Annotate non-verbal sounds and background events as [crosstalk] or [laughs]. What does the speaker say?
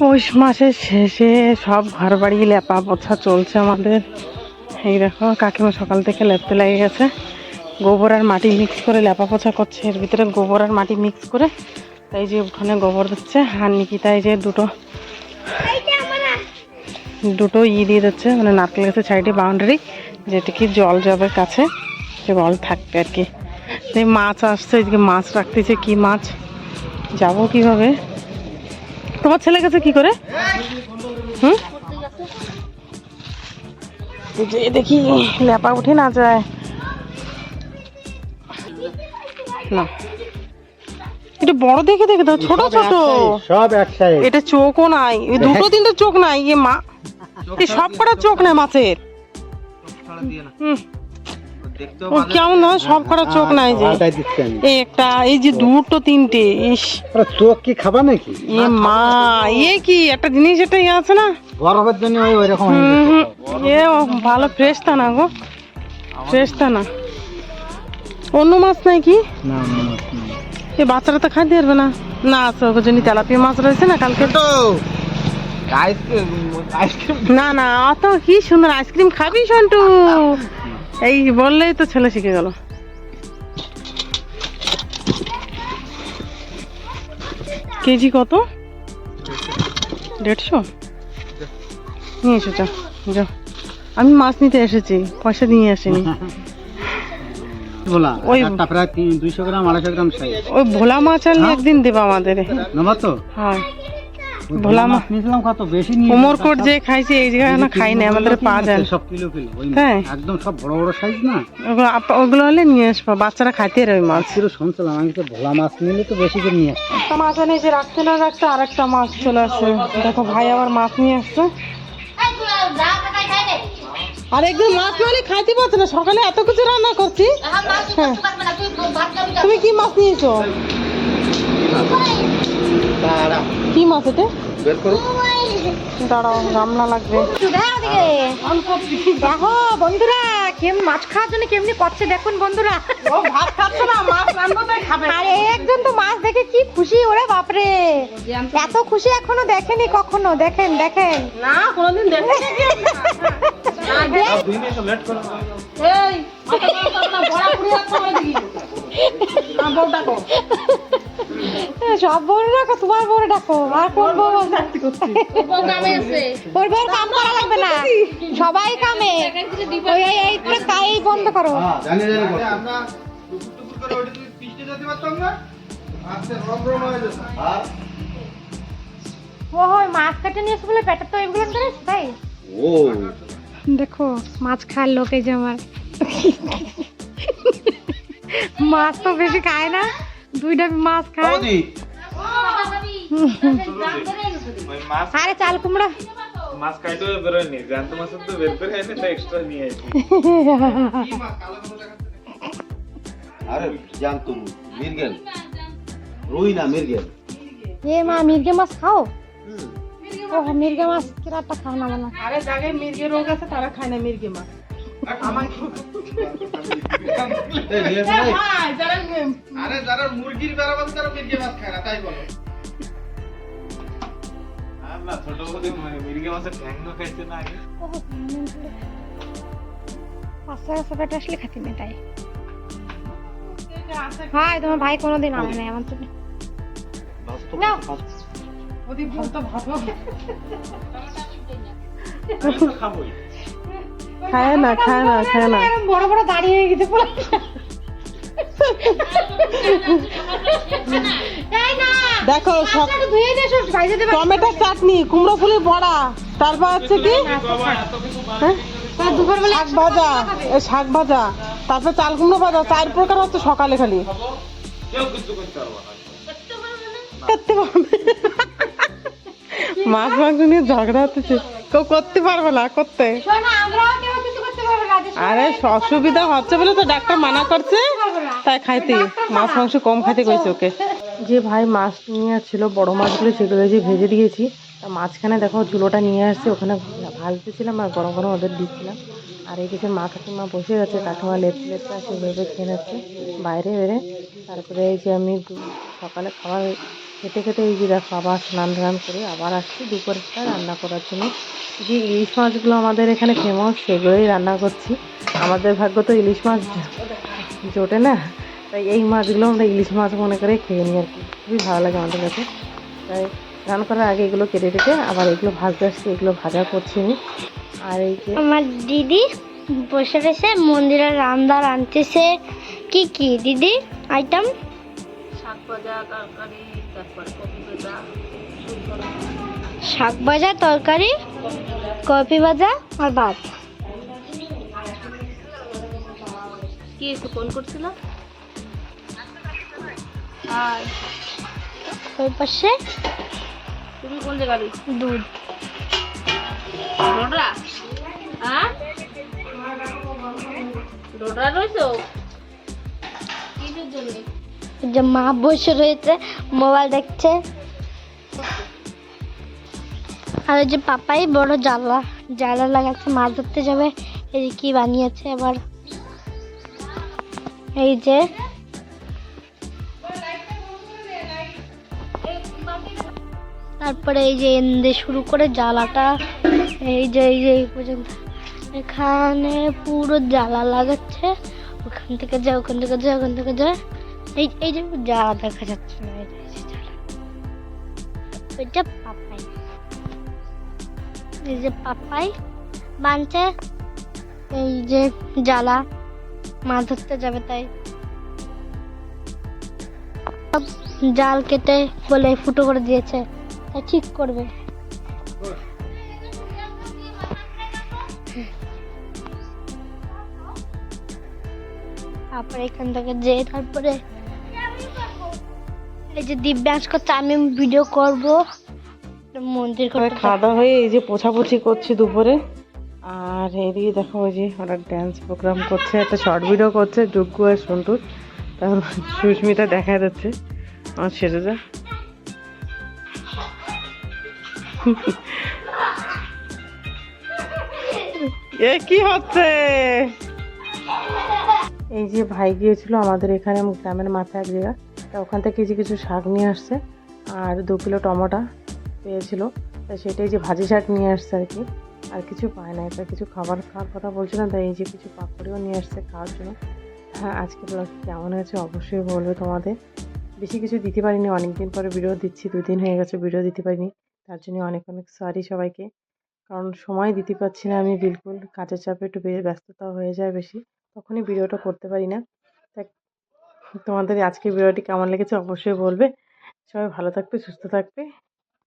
পৌষ মাসের শেষে সব ঘর বাড়ি লেপা পোছা চলছে আমাদের। এই দেখো, কাকিমা সকাল থেকে লেপতে লেগে গেছে। গোবর আর মাটি মিক্স করে লেপা পোছা করছে। এর ভিতরে গোবর আর মাটি মিক্স করে তাই যে উঠোনে গোবর দিচ্ছে আর নিকিতা এই যে দুটো দুটো ই দিয়ে দিচ্ছে মানে নারকেল গাছের সাইডে বাউন্ডারি যেটা কি জল জবের কাছে, সে জল থাকবে আর কি। মাছ আসছে, এদিকে মাছ রাখতেছে, কি মাছ? যাব কীভাবে? তোমার ছেলে গেছে কি করে? হুম? যে দেখি লেপা উঠে না যায়। না। এটা বড় দেখে দেখে দাও ছোট ছোট। সব এক সাইড এটা চোখও নাই। দুটো তিনটে চোখ নাই ইয়ে মা। [laughs] সব কটা চোখ নাই মাছের। হুম। ও কেমন হয় সব কটা চোখ নাই যে। এই একটা এই যে দুটো তিনটে ইস। আরে চোখ কি খাবা নাকি? এ মা এ কি একটা জিনিস এটা ইয়ে আছে না? গরমের জন্য ওই ওই রকম হুম, গেছে। হুম। এ ভালো ফ্রেশ তা না গো। ফ্রেশ তা না অন্য মাছ নাই কি? না। এ বাচ্চারা তো খাইতে পারবে না। না আছে ওর জন্য তেলাপিয়া মাছ রয়েছে না কালকে? তো না না অত কি সুন্দর আইসক্রিম খাবি সন্টু? এই বললেই তো ছেলে শিখে গেল। কেজি কত? দেড়শো? নিয়ে এসো যা আমি মাছ নিতে এসেছি পয়সা নিয়ে আসিনি। ওই- প্রায় দুইশো গ্রাম আড়াইশো গ্রাম ওই ভোলা মাছ আনলে একদিন দেবা আমাদের। তো? হ্যাঁ। ভোলা মাছ নিয়েছিলাম কত বেশি নিয়ে উমরকোট যে খাইছে এই জায়গায় না খাই না আমাদের পাওয়া যায় সব কিলো কিলো তাই? একদম সব বড় বড় সাইজ না। ওগুলো হলে নিয়ে আসব বাচ্চারা খাইতে আর মাছ। শুনছিলাম আমি তো ভোলা মাছ নিলে তো বেশি করে নিয়ে একটা মাছ এনে যে রাখতে না রাখতে আর একটা মাছ চলে আসছে দেখো ভাই আবার মাছ নিয়ে আসছে। আর একদিন মাছ না হলে খাইতে পারছে না সকালে এত কিছু রান্না করছি। হ্যাঁ তুমি কি মাছ নিয়েছো? কি মাছ এটা? দাঁড়াও রান্না লাগবে। দেখো বন্ধুরা কেম মাছ খাওয়ার জন্য কেমনি করছে দেখুন বন্ধুরা। ও ভাত মাছ রান্না আর একজন তো মাছ দেখে কি খুশি ওরে বাপরে। এত খুশি এখনও দেখেনি কখনো দেখেন দেখেন। না কোনোদিন দেখে। এই বড়া বউ ডাকো। সব তোমার ডাকো আর কোন বউ ওর বউর কাম করা লাগবে না। সবাই কামে। ওই কাই বন্ধ করো। জানি জানি ও হয় মাছ কাটে নিয়ে বলে পেটে তো এগুলো তাই? ও। দেখো মাছ খাওয়ার লোক এই যে আমার। মাছ তো বেশি খায় না। দুইটা মাছ খায় আরে চাল কুমড়া। মাছ কাইটো বেরোয়নি জ্যান্ত মাছের তো বের করে এনে তাই এক্সট্রা নিয়ে আসি আরে জানতো মির্গেল রুই না মির্গেল এ মা মির্গে মাছ খাও? ও মির্গে মাছ কিরাটা খাও না মানে আরে জায়গায় মির্গে রোগ আছে তারা খায় না মির্গে মাছ। ভাই, না না না আসলে না তাই হাই তোমার ভাই কোনোদিন আনে জন্য নাও ওদি ভালো ভালো খাবোই। খায় না খায় না খায় না। বড় বড় দাঁড়িয়ে হয়ে গেছে দেখো সব টমেটো চাটনি কুমড়ো ফুলের বড়া তারপর হচ্ছে কি? শাক ভাজা শাক ভাজা তারপর চাল কুমড়ো ভাজা চার প্রকার হচ্ছে সকালে খালি। করতে পারব মাছ মাংস নিয়ে ঝগড়া হতেছে কেউ করতে পারবে না করতে শোনো আমরাও কেউ কিছু করতে পারব না যে আরে, অসুবিধা হচ্ছে বলে তো ডাক্তার মানা করছে। তাই খাইতে মাছ মাংস কম খাইতে কইছে ওকে। যে ভাই মাছ নিয়ে আসছিল বড় মাছগুলো সেগুলো যে ভেজে দিয়েছি। তা মাঝখানে দেখো ঝুলোটা নিয়ে আসছে, ওখানে ভাজতেছিলাম আর গরম গরম ওদের দিচ্ছিলাম। আর এইদিকে মা কাকিমা বসে গেছে কাকিমা লেপতে লেপতে আছে ভেবে খেয়ে নিচ্ছে। বাইরে বেড়ে, তারপরে এই যে আমি সকালে খাবার খেতে খেতে এই যে দেখো আবার স্নান টান করে আবার আসছি দুপুরটা রান্না করার জন্য। যে ইলিশ মাছগুলো আমাদের এখানে ফেমাস সেগুলোই রান্না করছি। আমাদের ভাগ্য তো ইলিশ মাছ জোটে না। তাই এই মাছগুলো আমরা ইলিশ মাছ মনে করে খেয়ে নিই আর কি। খুবই ভালো লাগে আমাদের কাছে। তাই রান্না করার আগে এগুলো কেটে কেটে আবার এগুলো ভাজতে আসছি এগুলো ভাজা করছি আমি। আর এই যে আমার দিদি বসে রয়েছে মন্দিরের রান্না রাঁধতেছে কি কি দিদি? আইটেম শাক ভাজা তরকারি। কফি ভাজা আর ভাত। কি একটু ফোন করছিল? ওই পাশে তুমি কোন জায়গায় দুধ। ডোডরা? হ্যাঁ? ডোডরা রয়েছো কিসের জন্য? যে মা বসে রয়েছে, মোবাইল দেখছে। আর ওই যে পাপাই বড় জালা জালা লাগাচ্ছে মাছ ধরতে যাবে। এই যে কি বানিয়েছে এবার এই যে তারপরে এই যে এন্দে শুরু করে জ্বালাটা। এই যে এই যে, এই পর্যন্ত। এখানে পুরো জ্বালা লাগাচ্ছে। ওখান থেকে যায় ওখান থেকে যায় ওখান থেকে যায় এই এই যে দেখা যাচ্ছে এই যে এই যে জ্বালা মাছ ধরতে যাবে তাই। জাল কেটে বলে ফুটো করে দিয়েছে, তাই ঠিক করবে। তারপরে এখান থেকে যে তারপরে এই যে দিব্যাংশ করছে আমি ভিডিও করব। মন্দির করে খাওয়া দাওয়া হয়ে এই যে পোছাপুছি করছি দুপুরে। আর এদিকে দেখো ওই যে ওরা ড্যান্স প্রোগ্রাম করছে, একটা শর্ট ভিডিও করছে যোগ্য আর সন্টুর তারপর সুস্মিতা দেখা যাচ্ছে। আমার সেরে যা। এ, কি হচ্ছে? এই যে ভাই গিয়েছিল আমাদের এখানে, গ্রামের মাথায় এক জায়গা তা ওখান থেকে কিছু কিছু শাক নিয়ে আসছে। আর দু কিলো টমেটো পেয়েছিল। তা সেটাই যে ভাজি শাক নিয়ে আসছে আর কি। আর কিছু পায় না এটা কিছু খাবার খাওয়ার কথা বলছিলাম তাই এই যে কিছু পাপড়িও নিয়ে আসছে খাওয়ার জন্য। হ্যাঁ আজকে ব্লগ কেমন হয়েছে অবশ্যই বলবে তোমাদের। বেশি কিছু দিতে পারিনি অনেক দিন পরে ভিডিও দিচ্ছি, দুদিন হয়ে গেছে ভিডিও দিতে পারিনি। তার জন্য অনেক অনেক সরি সবাইকে। কারণ সময় দিতে পারছি না আমি, বিলকুল কাজের চাপে একটু ব্যস্ততা হয়ে যায় বেশি। তখনই ভিডিওটা করতে পারি না। তোমাদের আজকে ভিডিওটি কেমন লেগেছে অবশ্যই বলবে। সবাই ভালো থাকবে সুস্থ থাকবে।